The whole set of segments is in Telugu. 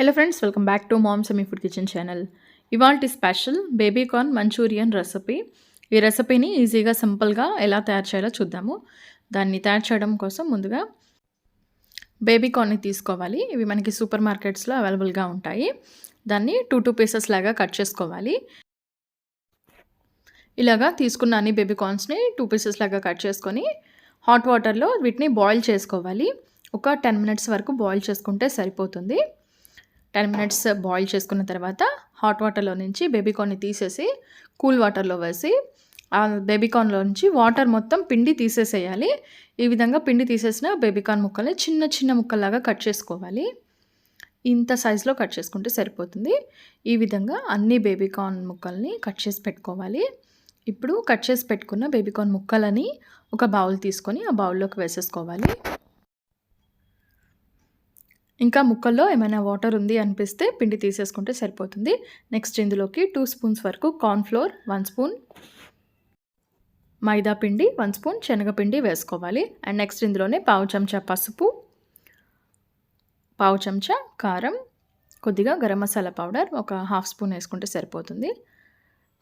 Hello friends welcome back to mom semi food kitchen channel ఇవాల్టి special baby corn Manchurian recipe ఈ రెసిపీని ఈజీగా సింపుల్గా ఎలా తయారు చేయాలో చూద్దాము. దాన్ని తయారు చేయడం కోసం ముందుగా బేబీ కార్న్ని తీసుకోవాలి. ఇవి మనకి సూపర్ మార్కెట్స్లో అవైలబుల్గా ఉంటాయి. దాన్ని టూ టూ పీసెస్ లాగా కట్ చేసుకోవాలి. ఇలాగా తీసుకున్న అన్ని బేబీ కార్న్స్ని టూ పీసెస్ లాగా కట్ చేసుకొని హాట్ వాటర్లో వీటిని బాయిల్ చేసుకోవాలి. ఒక టెన్ మినిట్స్ వరకు బాయిల్ చేసుకుంటే సరిపోతుంది. టెన్ మినిట్స్ బాయిల్ చేసుకున్న తర్వాత హాట్ వాటర్లో నుంచి బేబీకార్న్ని తీసేసి కూల్ వాటర్లో వేసి ఆ బేబీకార్న్లో నుంచి వాటర్ మొత్తం పిండి తీసేసేయాలి. ఈ విధంగా పిండి తీసేసిన బేబీకార్న్ ముక్కల్ని చిన్న చిన్న ముక్కల్లాగా కట్ చేసుకోవాలి. ఇంత సైజులో కట్ చేసుకుంటే సరిపోతుంది. ఈ విధంగా అన్ని బేబీకార్న్ ముక్కల్ని కట్ చేసి పెట్టుకోవాలి. ఇప్పుడు కట్ చేసి పెట్టుకున్న బేబీకార్న్ ముక్కలని ఒక బౌల్ తీసుకొని ఆ బౌల్లోకి వేసేసుకోవాలి. ఇంకా ముక్కల్లో ఏమైనా వాటర్ ఉంది అనిపిస్తే పిండి తీసేసుకుంటే సరిపోతుంది. నెక్స్ట్ ఇందులోకి టూ స్పూన్స్ వరకు కార్న్ఫ్లోర్ వన్ స్పూన్ మైదా పిండి వన్ స్పూన్ శనగపిండి వేసుకోవాలి. అండ్ నెక్స్ట్ ఇందులోనే పావు చెంచా పసుపు పావు చెంచా కారం కొద్దిగా గరం మసాలా పౌడర్ ఒక హాఫ్ స్పూన్ వేసుకుంటే సరిపోతుంది.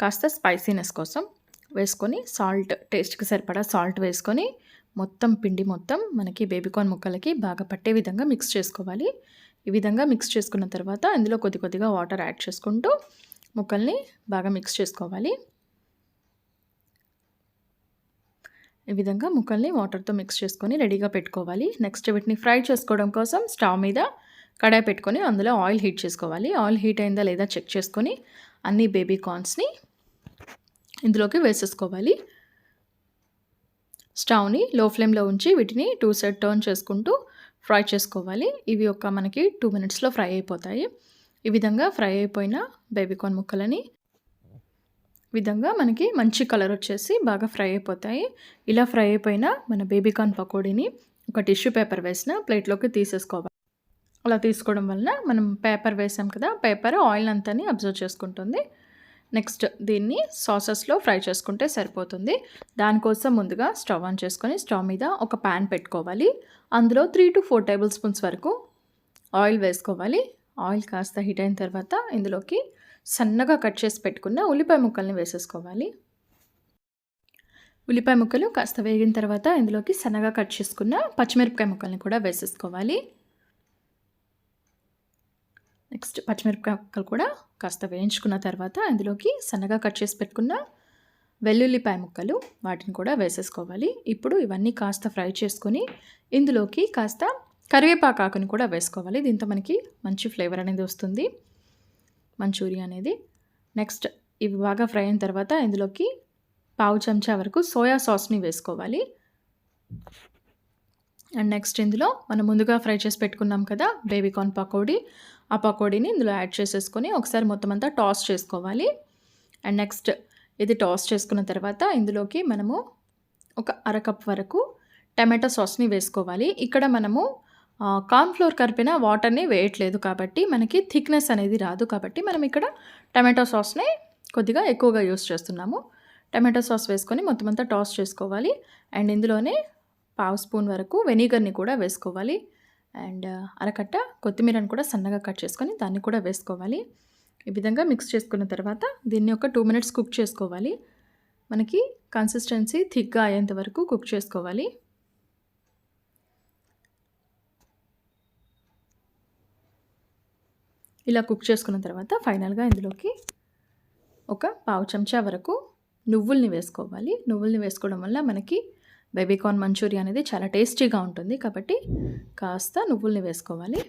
కాస్త స్పైసీనెస్ కోసం వేసుకొని సాల్ట్ టేస్ట్కి సరిపడా సాల్ట్ వేసుకొని మొత్తం పిండి మొత్తం మనకి బేబీకార్న్ ముక్కలకి బాగా పట్టే విధంగా మిక్స్ చేసుకోవాలి. ఈ విధంగా మిక్స్ చేసుకున్న తర్వాత ఇందులో కొద్ది కొద్దిగా వాటర్ యాడ్ చేసుకుంటూ ముక్కల్ని బాగా మిక్స్ చేసుకోవాలి. ఈ విధంగా ముక్కల్ని వాటర్తో మిక్స్ చేసుకొని రెడీగా పెట్టుకోవాలి. నెక్స్ట్ వీటిని ఫ్రై చేసుకోవడం కోసం స్టవ్ మీద కడాయి పెట్టుకొని అందులో ఆయిల్ హీట్ చేసుకోవాలి. ఆయిల్ హీట్ అయిందా లేదా చెక్ చేసుకొని అన్ని బేబీ కార్న్స్ని ఇందులోకి వేసేసుకోవాలి. స్టవ్ని లో ఫ్లేమ్లో ఉంచి వీటిని టూ సైడ్ టర్న్ చేసుకుంటూ ఫ్రై చేసుకోవాలి. ఇవి ఒక మనకి టూ మినిట్స్లో ఫ్రై అయిపోతాయి. ఈ విధంగా ఫ్రై అయిపోయిన బేబీకార్న్ ముక్కలని విధంగా మనకి మంచి కలర్ వచ్చేసి బాగా ఫ్రై అయిపోతాయి. ఇలా ఫ్రై అయిపోయిన మన బేబీకార్న్ పకోడీని ఒక టిష్యూ పేపర్ వేసిన ప్లేట్లోకి తీసేసుకోవాలి. అలా తీసుకోవడం వలన మనం పేపర్ వేసాం కదా పేపర్ ఆయిల్ అంతా అబ్జర్వ్ చేసుకుంటుంది. నెక్స్ట్ దీన్ని సాసెస్లో ఫ్రై చేసుకుంటే సరిపోతుంది. దానికోసం ముందుగా స్టవ్ ఆన్ చేసుకొని స్టవ్ మీద ఒక ప్యాన్ పెట్టుకోవాలి. అందులో three to four tablespoons వరకు ఆయిల్ వేసుకోవాలి. ఆయిల్ కాస్త హీట్ అయిన తర్వాత ఇందులోకి సన్నగా కట్ చేసి పెట్టుకున్న ఉల్లిపాయ ముక్కల్ని వేసేసుకోవాలి. ఉల్లిపాయ ముక్కలు కాస్త వేగిన తర్వాత ఇందులోకి సన్నగా కట్ చేసుకున్న పచ్చిమిరపకాయ ముక్కల్ని కూడా వేసేసుకోవాలి. నెక్స్ట్ పచ్చిమిరపకాయలు కూడా కాస్త వేయించుకున్న తర్వాత అందులోకి సన్నగా కట్ చేసి పెట్టుకున్న వెల్లుల్లిపాయ ముక్కలు వాటిని కూడా వేసేసుకోవాలి. ఇప్పుడు ఇవన్నీ కాస్త ఫ్రై చేసుకొని ఇందులోకి కాస్త కరివేపాకు ఆకుని కూడా వేసుకోవాలి. దీంతో మనకి మంచి ఫ్లేవర్ అనేది వస్తుంది. మంచూరియా అనేది. నెక్స్ట్ ఇవి బాగా ఫ్రై అయిన తర్వాత ఇందులోకి పావు చెంచా వరకు సోయా సాస్ని వేసుకోవాలి. అండ్ నెక్స్ట్ ఇందులో మనం ముందుగా ఫ్రై చేసి పెట్టుకున్నాం కదా బేబీకార్న్ పకోడీ. ఆ పకోడీని ఇందులో యాడ్ చేసేసుకొని ఒకసారి మొత్తం అంతా టాస్ చేసుకోవాలి. అండ్ నెక్స్ట్ ఇది టాస్ చేసుకున్న తర్వాత ఇందులోకి మనము ఒక అరకప్ వరకు టమాటో సాస్ని వేసుకోవాలి. ఇక్కడ మనము కార్న్ఫ్లోర్ కలిపిన వాటర్ని వేయట్లేదు కాబట్టి మనకి థిక్నెస్ అనేది రాదు కాబట్టి మనం ఇక్కడ టమాటో సాస్ని కొద్దిగా ఎక్కువగా యూస్ చేస్తున్నాము. టమాటో సాస్ వేసుకొని మొత్తం అంతా టాస్ చేసుకోవాలి. అండ్ ఇందులోనే పావు స్పూన్ వరకు వెనిగర్ని కూడా వేసుకోవాలి. అండ్ అరకట్ట కొత్తిమీరని కూడా సన్నగా కట్ చేసుకొని దాన్ని కూడా వేసుకోవాలి. ఈ విధంగా మిక్స్ చేసుకున్న తర్వాత దీన్ని ఒక టూ మినిట్స్ కుక్ చేసుకోవాలి. మనకి కన్సిస్టెన్సీ థిక్గా అయ్యేంత వరకు కుక్ చేసుకోవాలి. ఇలా కుక్ చేసుకున్న తర్వాత ఫైనల్గా ఇందులోకి ఒక పావు చెంచా వరకు నువ్వుల్ని వేసుకోవాలి. నువ్వుల్ని వేసుకోవడం వల్ల మనకి బేబీకార్న్ మంచూరియా అనేది చాలా టేస్టీగా ఉంటుంది కాబట్టి కాస్త నువ్వుల్ని వేసుకోవాలి.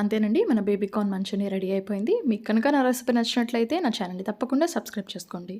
అంతేనండి మన బేబీకార్న్ మంచూరియా రెడీ అయిపోయింది. మీకు కనుక నా రెసిపీ నచ్చినట్లయితే నా ఛానల్ని తప్పకుండా సబ్స్క్రైబ్ చేసుకోండి.